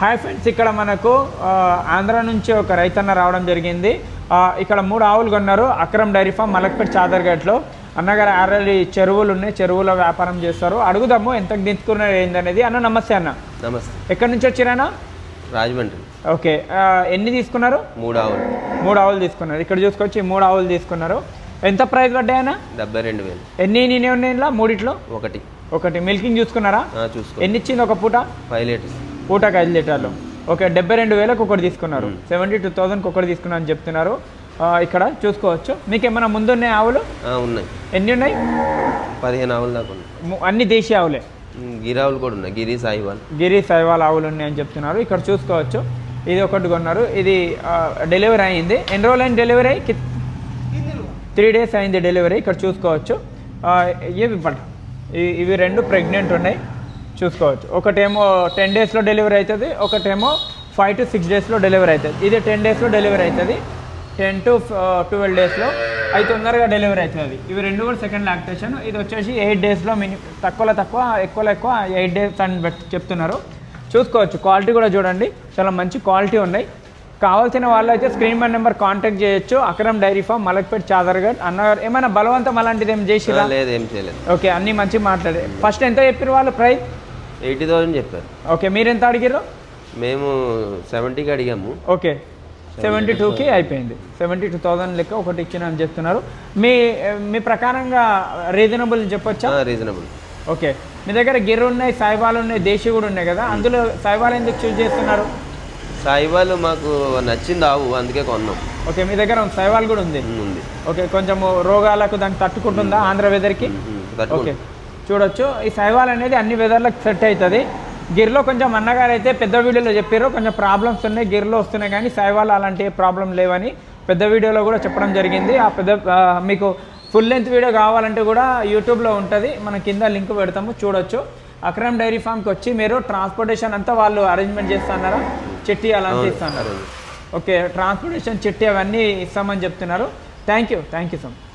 Hi friends ఇక్కడ మనకు ఆంధ్ర నుంచి ఒక రైతన్న రావడం జరిగింది. ఇక్కడ మూడు ఆవులు కొన్నారు. అక్రమ్ డైరీ ఫామ్ మలక్పేట్ చాదర్గట్లో అన్నగారు ఆల్రెడీ చెరువులు ఉన్నాయి చెరువులో వ్యాపారం చేస్తారు. అడుగుదాము ఎంతకు దించుకున్నారు ఏందనేది. అన్న నమస్తే అన్న. నమస్తే. ఎక్కడి నుంచి వచ్చిరానా రాజమండ్రి. ఓకే. ఎన్ని తీసుకున్నారు? మూడు ఆవులు. మూడు ఆవులు తీసుకున్నారు. ఇక్కడ చూసుకొచ్చి మూడు ఆవులు తీసుకున్నారు. ఎంత ప్రైస్ పడ్డాయన్నా డెబ్బై రెండు వేలు. ఎన్ని నేనే ఉన్నాయి ఇలా మూడిట్లో? ఒకటి. ఒకటి. మిల్కింగ్ చూసుకున్నారా? చూసుకో. ఎన్ని ఇచ్చింది ఒక పూట? Five liters. పూటకు ఐదు లీటర్లు. ఓకే డెబ్బై రెండు వేలకు ఒకటి తీసుకున్నారు. సెవెంటీ టూ థౌసండ్కి ఒకటి తీసుకున్నారు అని చెప్తున్నారు ఇక్కడ చూసుకోవచ్చు. మీకు ఏమైనా ముందు ఉన్నాయి ఆవులు ఉన్నాయి. ఎన్ని ఉన్నాయి? పదిహేను ఆవులు దాకా ఉన్నాయి. అన్ని దేశీయ ఆవులే? గిరి ఆవులు కూడా ఉన్నాయి. గిరి సాయివాల్. గిరి సైవాల్ ఆవులు ఉన్నాయని చెప్తున్నారు. ఇక్కడ చూసుకోవచ్చు. ఇది ఒకటి కొన్నారు. ఇది డెలివరీ అయింది. ఎన్ని రోజులు అయింది డెలివరీ? అయ్యి త్రీ డేస్ అయింది డెలివరీ. ఇక్కడ చూసుకోవచ్చు. ఇవి- ఇవి రెండు ప్రెగ్నెంట్ ఉన్నాయి. చూసుకోవచ్చు. ఒకటేమో టెన్ డేస్లో డెలివరీ అవుతుంది ఒకటేమో ఫైవ్ టు సిక్స్ డేస్లో డెలివరీ అవుతుంది ఇది టెన్ డేస్లో డెలివరీ అవుతుంది టెన్ టు ట్వెల్వ్ డేస్లో అవి తొందరగా డెలివరీ అవుతుంది ఇవి రెండు కూడా సెకండ్ లాక్టేషన్ ఇది వచ్చేసి ఎయిట్ డేస్లో మిని తక్కువలో తక్కువ ఎక్కువలో ఎక్కువ ఎయిట్ డేస్ అని చెప్తున్నారు. చూసుకోవచ్చు. క్వాలిటీ కూడా చూడండి. చాలా మంచి క్వాలిటీ ఉన్నాయి. కావాల్సిన వాళ్ళు అయితే స్క్రీన్ మీద నెంబర్ కాంటాక్ట్ చేయొచ్చు. అక్రమ్ డైరీ ఫామ్ మలక్పేట్ చాదర్గఢ్ అన్నగారు. ఏమైనా బలవంతం అలాంటిది ఏం ఆ, చేసిరా లేదు ఏం చేయలేదు. ఓకే అన్నీ మంచి మాట్లాడే ఫస్ట్ ఎంత చెప్పారు వాళ్ళు? ప్రైస్ ఎయిటీ థౌసండ్ చెప్పారు. ఓకే మీరు ఎంత అడిగారు మేము సెవెంటీకి అడిగాము. ఓకే సెవెంటీ టూకి అయిపోయింది. సెవెంటీ టూ థౌసండ్ లెక్క ఒకటి ఇచ్చిన అని చెప్తున్నారు. మీ మీ ప్రకారంగా రీజనబుల్ చెప్పొచ్చా? రీజనబుల్ ఓకే మీ దగ్గర గిర్రు ఉన్నాయి సాయిబాలు ఉన్నాయి దేశీ కూడా ఉన్నాయి కదా అందులో సాయిబాలు ఎందుకు చూస్ చేస్తున్నారు? సాయివాల్ మాకు నచ్చింది ఆవు అందుకే కొన్నాం. ఓకే మీ దగ్గర సాయిబాల్ కూడా ఉంది. ఉంది. ఓకే కొంచెము రోగాలకు దానికి తట్టుకుంటుందా ఆంధ్ర వెదర్కి ఓకే. చూడొచ్చు. ఈ సైవాల్ అనేది అన్ని వెదర్లకు సెట్ అవుతుంది గిర్లో కొంచెం అన్నగారు అయితే పెద్ద వీడియోలో చెప్పారు కొంచెం ప్రాబ్లమ్స్ ఉన్నాయి. గిర్లో వస్తున్నాయి కానీ సైవాల్ అలాంటి ప్రాబ్లం లేవని పెద్ద వీడియోలో కూడా చెప్పడం జరిగింది. ఆ పెద్ద మీకు ఫుల్ లెంత్ వీడియో కావాలంటే కూడా యూట్యూబ్లో ఉంటుంది. మన కింద లింక్ పెడతాము. చూడొచ్చు. అక్రమ్ డైరీ ఫామ్కి వచ్చి మీరు ట్రాన్స్పోర్టేషన్ అంతా వాళ్ళు అరేంజ్మెంట్ చేస్తున్నారా? చిట్టి అలాంటి ఇస్తున్నారు? ఓకే. ట్రాన్స్పోర్టేషన్ చిట్టి అవన్నీ ఇస్తామని చెప్తున్నారు. Thank you thank you so much